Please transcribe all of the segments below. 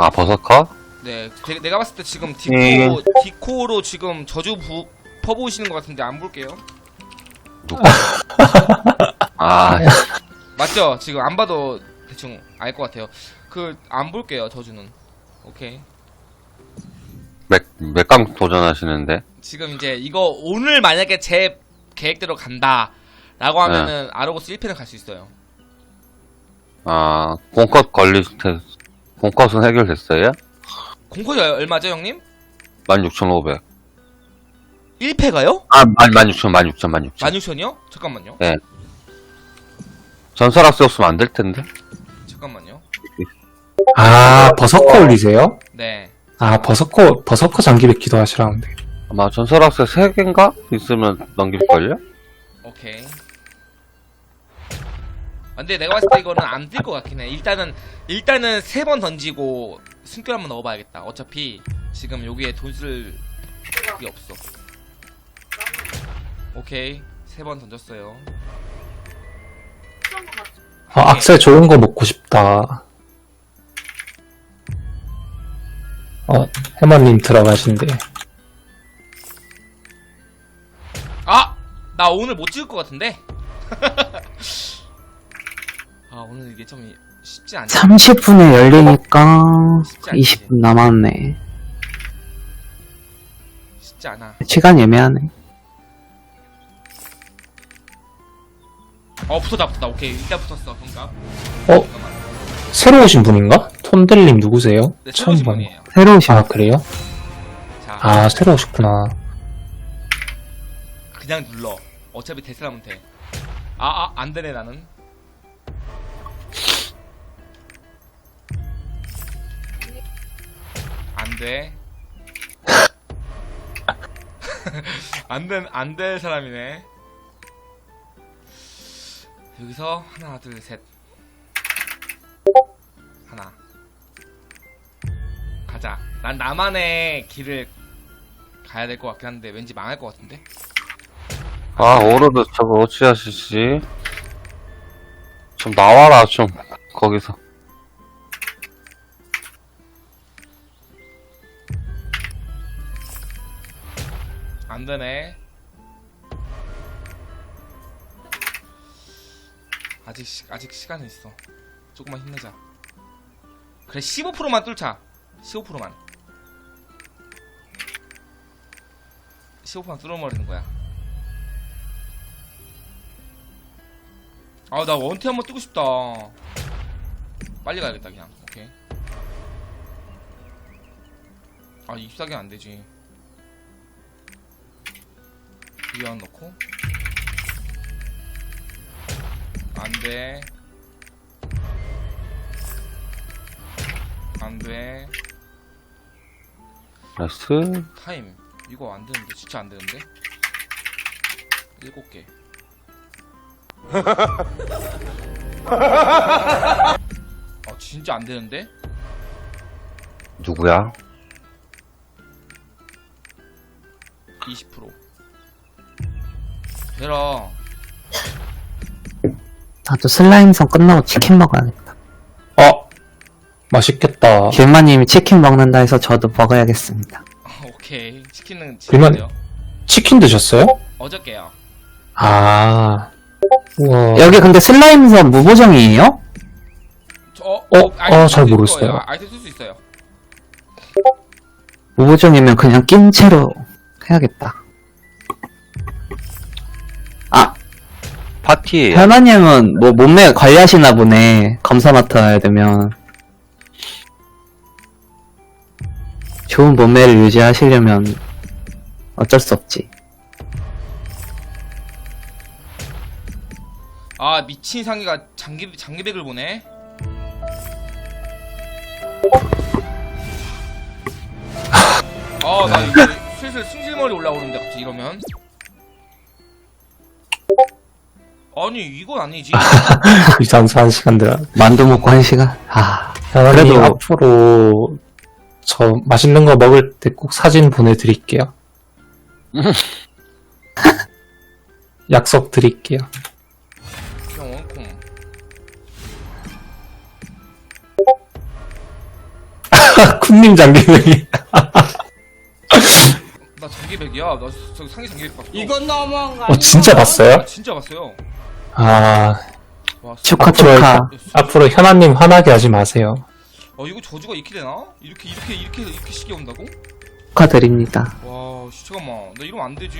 아, 버서커? 네, 제- 내가 봤을 때 지금 디코 음. 디코로 지금 저주 부, 퍼부으시는 것 같은데 안 볼게요. 누구? 아, 맞죠? 지금 안 봐도 대충 알 것 같아요. 그 안 볼게요 저주는. 오케이. 맥, 맥강 도전하시는데? 지금 이제 이거 오늘 만약에 제 계획대로 간다라고 하면은 네. 아로고스 1패는 갈 수 있어요. 아, 공컷 걸릴 테, 공컷은 해결됐어요? 공코이 얼마죠 형님? 16,500. 1패가요? 아, 16,000, 16,000, 16,000. 16,000이요? 잠깐만요. 전설학세 없으면 안 될 텐데? 잠깐만요. 아, 버서커 올리세요? 네. 아, 버서커, 버서커 장기백 기도하시라는데. 아마 전설학세 3개인가? 있으면 넘길걸요? 오케이. 아, 근데 내가 봤을 때 이거는 안뜰것 같긴 해. 일단은 일단은 세 번 던지고 숨결 한번 넣어봐야겠다. 어차피 지금 여기에 돈 쓸 게 없어. 오케이 세 번 던졌어요. 아, 악셀 좋은 거 먹고 싶다. 어, 해마님 들어가신대. 아! 나 오늘 못 찍을 것 같은데? 아 오늘 이게 좀 쉽지 않네. 30분에 열리니까 쉽지 않지. 20분 남았네. 쉽지 않아. 시간 애매하네. 어 붙었다 붙었다. 오케이 일단 붙었어. 그러니까. 어, 새로 오신 분인가? 톤델님 누구세요? 네, 처음 새로운 보는. 분이에요. 새로 오신 아, 그래요? 자 아, 새로 오셨구나. 그냥 눌러. 어차피 대사람은 돼. 아, 아, 안 되네, 나는. 안 돼. 안될 사람이네. 여기서 하나, 둘, 셋. 하나. 가자. 난 나만의 길을 가야 될 것 같긴 한데 왠지 망할 것 같은데. 아, 오르드 저거 어찌하시지? 좀 나와라, 좀. 거기서. 안 되네. 아직 시, 아직 시간은 있어. 조금만 힘내자. 그래 15%만 뚫자. 15%만. 15%만 뚫어버리는 거야. 아 나 원태 한번 뜨고 싶다. 빨리 가야겠다 그냥. 오케이. 아 24개 안 되지. 위안 넣고. 안돼. 안돼. 나이스. 타임. 이거 안 되는데 진짜 안 되는데? 일곱 개. 아 진짜 안 되는데? 누구야? 20% 되라 나도 슬라임성 끝나고 치킨 먹어야겠다. 어, 맛있겠다. 길마님이 치킨 먹는다 해서 저도 먹어야겠습니다. 아, 오케이 치킨은 그만- 치킨이요 치킨 드셨어요? 어저께요 아, 우와. 여기 근데 슬라임성 무보정이에요? 저, 어, 어, 어, 쓸잘 모르겠어요. 거예요. 아이템 쓸 수 있어요 무보정이면 그냥 낀 채로 해야겠다. 파티에 현아님은 뭐 몸매 관리하시나 보네. 검사 맡아야 되면. 좋은 몸매를 유지하시려면 어쩔 수 없지. 아 미친 상기가 장기 장기백을 보네. 아나 이제 슬슬 승질머리 올라오는데 갑자기 이러면. 아니 이건 아니지. 유산소 한 시간 들어. 만두 먹고 한 시간? 아, 그래도- 앞으로 저 맛있는 거 먹을 때 꼭 사진 보내드릴게요. 약속 드릴게요. 그냥 원콤. 쿤님 장기백이. 나 장기백이야. 나저 상위 장기백 봤어. 이건 너무한 거 어, 진짜 봤어요? 아, 진짜 봤어요. 아, 와, 축하, 앞으로, 축하. 앞으로 현아님 화나게 하지 마세요. 어 이거 저주가 이렇게 되나? 이렇게 이렇게 이렇게 이렇게 시계 온다고? 축하드립니다. 와, 씨, 잠깐만. 나 이러면 안 되지.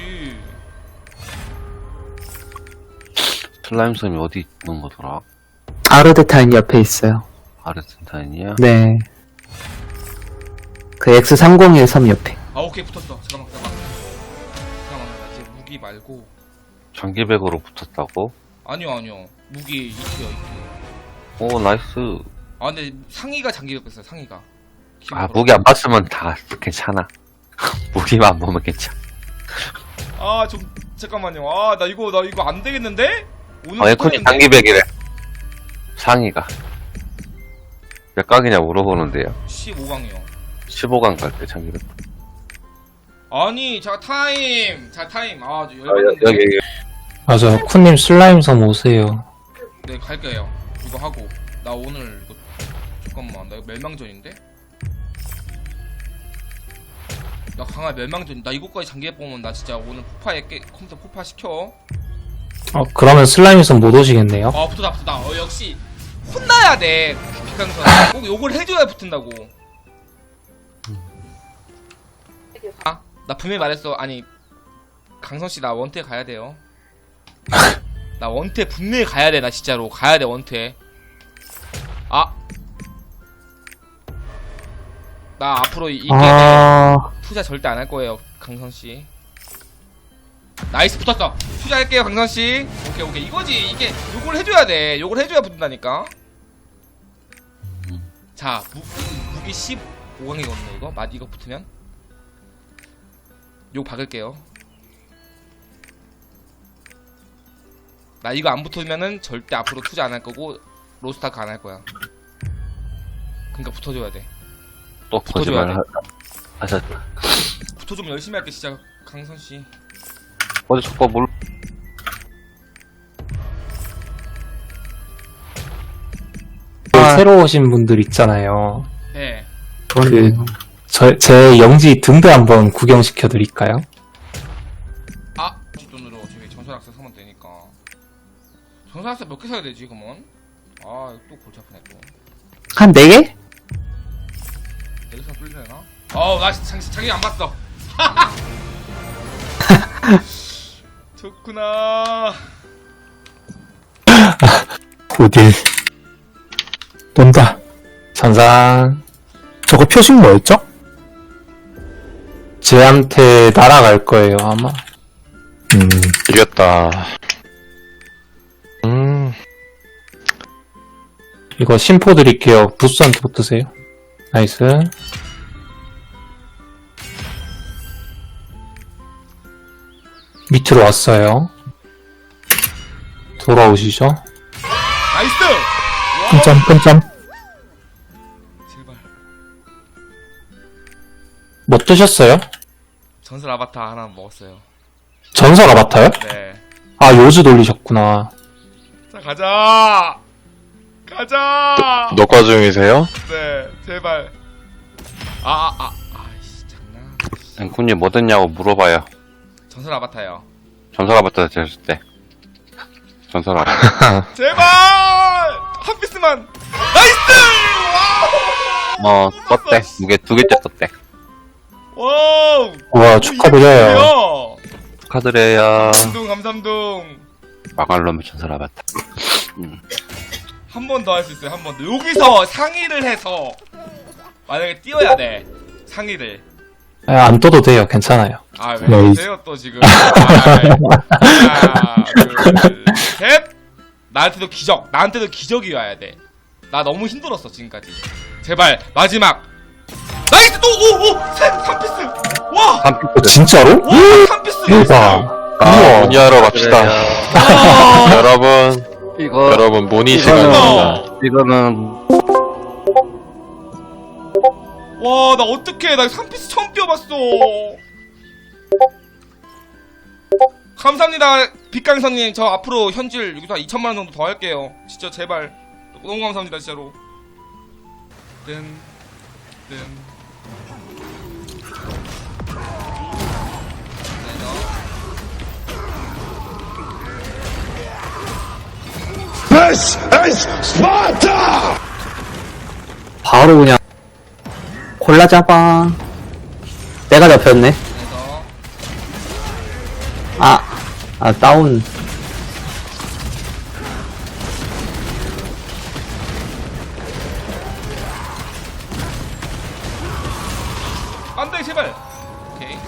슬라임 섬이 어디 있는 거더라? 아르데타인 옆에 있어요. 아르헨타인이야? 네. 그 X301 섬 옆에. 아, 오케이 붙었어. 잠깐만, 잠깐만. 잠깐만, 나 이제 무기 말고. 장기백으로 붙었다고? 아니요, 아니요. 무기 이트요, 이트. 오 나이스 아, 근데 상의가 장기백 됐어요. 상의가. 아 무기 안 봤으면 다 괜찮아 무기만 안 보면 괜찮아 아, 좀 잠깐만요. 아, 나 이거 나 이거 안 되겠는데? 오늘 어 에코니 장기백이래 상의가 몇 각이냐 물어보는데요 15강이요. 15강 갈 때 장기백 아니, 자 타임. 자 타임. 아, 저 아, 열받는데. 어, 여기 여기 맞아, 쿤님 슬라임 섬 오세요. 네, 갈게요. 이거 하고. 나 오늘 이거 잠깐만. 나 이거 멸망전인데? 나 강화 멸망전. 나 이거까지 장기에 보면 나 진짜 오늘 폭파에 깨, 컴퓨터 폭파 시켜. 어, 그러면 슬라임 섬 못 오시겠네요? 아, 붙었다, 붙었다. 어, 역시 혼나야 돼. 비강선. 꼭 욕을 해줘야 붙은다고. 아, 나 분명히 말했어. 아니, 강선 씨 나 원태 가야 돼요. 나 원태 분명히 가야 돼. 나 진짜로 가야 돼 원태. 아, 나 앞으로 이 게임에 아, 투자 절대 안 할 거예요, 강선 씨. 나이스 붙었어. 투자할게요, 강선 씨. 오케이 오케이 이거지. 이게 요걸 해줘야 돼. 요걸 해줘야 붙는다니까. 자, 무, 무기 15강이거든요. 이거 맞 이거 붙으면 욕 박을게요. 나 이거 안 붙으면은 절대 앞으로 투자 안 할 거고 로스타크 안 할 거야. 그러니까 붙어줘야 돼. 또 붙어줘야 거짓말 하셨다 붙어주면 열심히 할게 진짜 강선 씨. 어제 저거 뭘그 아. 새로 오신 분들 있잖아요. 네. 그렇네요. 저, 제 영지 등대 한번 구경시켜 드릴까요? 전설학사 몇개 사야 되지, 그러면? 아, 또 골치 아프네, 또. 한 4개? 여기서 뚫리려나? 어우, 나 자, 자기 안 봤어. 좋구나. 어딜. 논다. 전산. 저거 표식 뭐였죠? 쟤한테 날아갈 거예요, 아마. 음, 이겼다. 이거 심포 드릴게요. 부스한테 붙으세요. 나이스. 밑으로 왔어요. 돌아오시죠. 나이스! 와, 끈점, 끈점. 제발. 뭐 뜨셨어요? 전설 아바타 하나 먹었어요. 전설 아바타요? 네. 아, 요즈 돌리셨구나. 자, 가자! 가자! 녹화 중이세요? 네, 제발. 아, 아, 아, 아이씨, 장난. 앵쿠님 뭐 됐냐고 물어봐요 전설 아바타요. 전설 아바타 됐을 때 전설 아바타 제발! 한 피스만! 나이스! 와우! 어 떴대 무게 두 개째 떴대 와우! 와, 오, 축하드려요. 축하드려요 감동, 감삼동. 놈의 전설 아바타 한 번 더 할 수 있어요, 한 번 더. 여기서 상의를 해서, 만약에 띄워야 돼. 상의를. 아, 안 떠도 돼요. 괜찮아요. 아, 왜 네, 그러세요, 또 지금. 아, 하나, 둘, 셋! 나한테도 기적, 나한테도 기적이 와야 돼. 나 너무 힘들었어, 지금까지. 제발, 마지막! 나이스! 또! 오! 오! 셋! 3피스! 와! 어, 진짜로? 와! 3피스! 대박. 아, 문의하러 갑시다. 와! 여러분, 이거 여러분, 문의 시간입니다. 이거는 와, 나 어떡해. 나 3피스 처음 뛰어봤어. 감사합니다. 빛강선님. 저 앞으로 현질 여기서 한 2천만원 정도 더 할게요. 진짜 제발. 너무 감사합니다, 진짜로. 뜬. 뜸. This is Sparta! 바로 그냥 골라 잡아. 내가 잡혔네. 그래서 아, 아 다운. 안돼 제발. 오케이.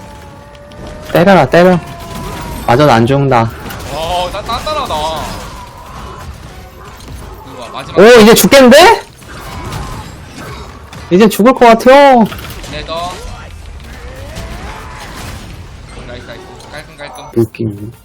때려라 때려. 맞아 안 죽는다. 오 이제 죽겠는데? 이제 죽을 것 같아요. 레더. 나이스 나이스 깔끔 깔끔. 느낌. 레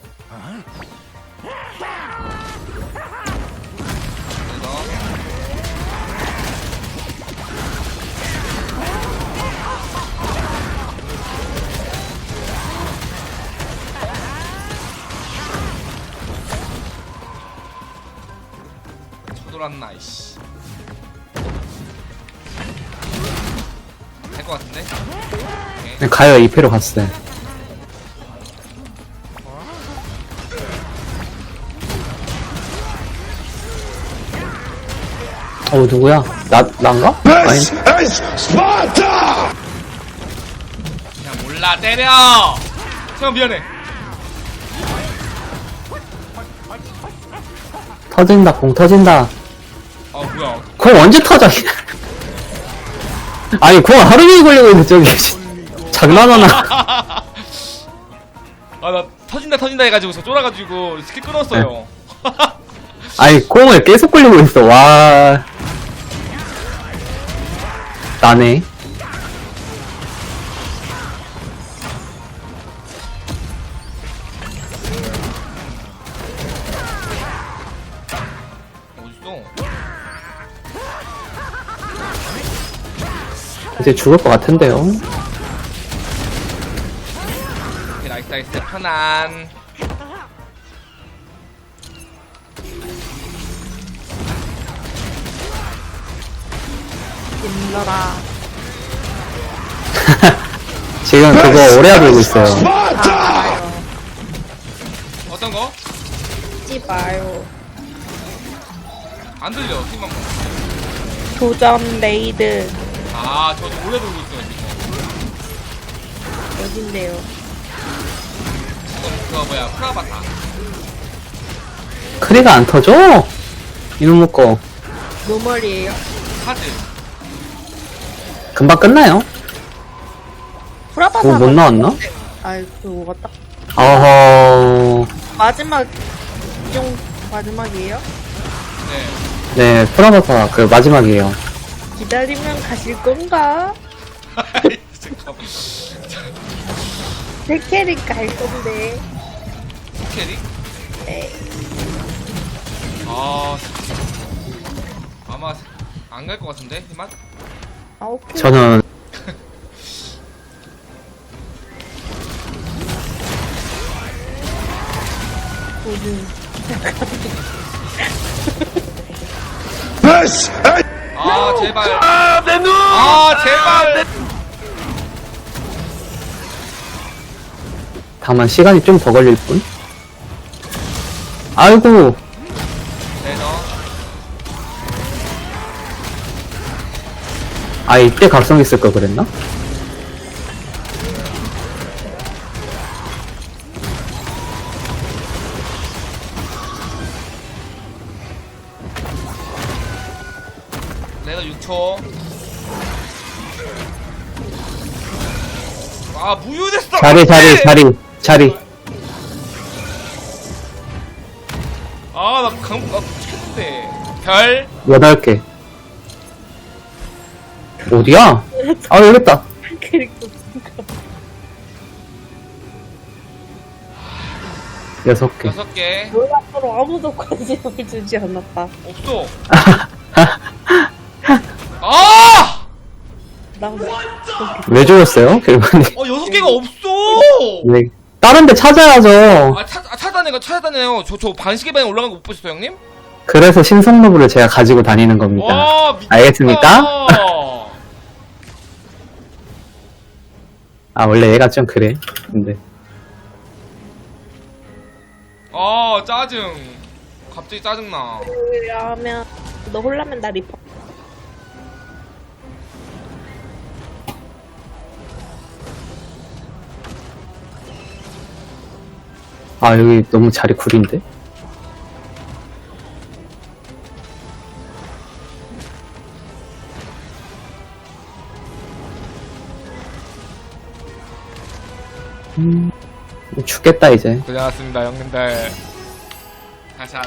쳐돌았나 이씨. 될 것 같은데? 오케이. 네, 가요 2패로 갔어요. 어 누구야? 나 난가? 아니! 그냥 몰라 때려. 형 미안해. 터진다 공 터진다. 아 뭐야? 공 언제 터져? 아니 공 하루 종일 걸리고 있는데 저기 장난하나? 아 나 터진다 터진다 해가지고서 쫄아가지고 스킬 끊었어요. 아니 공을 계속 걸리고 있어. 와 나네. 이제 죽을 것 같은데요. 오케이 나이스 나이스 편안. 힘들어라. 지금 그거 오래 하고 있어요. Sparta! 어떤 거? 잊지 마요. 안 들려 팀만 거. 도전 레이드 아 저도 오래 돌고 있어요 지금. 어딘데요? 지금 그거 뭐야 프라바타. 크리가 안 터져? 이놈 먹고 노멀이에요? 카드. 금방 끝나요? 프라바사 뭐못 나왔나? 아이 그거가 딱 어허. 마지막 중 마지막이에요? 네. 네, 프라바타 그 마지막이에요. 기다리면 가실 건가? 잠깐만. 제 캐릭 갈 건데. 캐리? 네. 아 아마 안 갈 것 같은데 힘만? 아 오케이. 저는 도전. This is 아 제발. 아 내 눈. 아 제발. 다만 시간이 좀 더 걸릴 뿐. 아이고. 아 이때 각성 있을 걸 그랬나? 6초. 아 무효됐어. 자리, 자리, 안돼! 자리, 자리. 아나 강, 나 죽겠는데. 별. 여덟 개. 어디야? 아 여기 있다. 캐릭터 여섯 개. 여섯 개. 놀랍도록 아무도 관심을 주지 않았다. 없어. 아! 나 왜? 왜 죽었어요, 결국에? 어 여섯 개가 없어. 네. 다른 데 찾아야죠. 아 찾, 아, 찾아내가 찾아내요. 저 저 반시계 방에 올라간 거 못 보셨어요, 형님? 그래서 신성노브를 제가 가지고 다니는 겁니다. 와 미쳤다. 알겠습니까? 아 원래 얘가 좀 그래 근데 어 짜증 갑자기 짜증 나 왜냐면 너 홀라면 나 리퍼. 아 여기 너무 자리 구린데? 음, 죽겠다 이제. 고생하셨습니다 형님들. 가자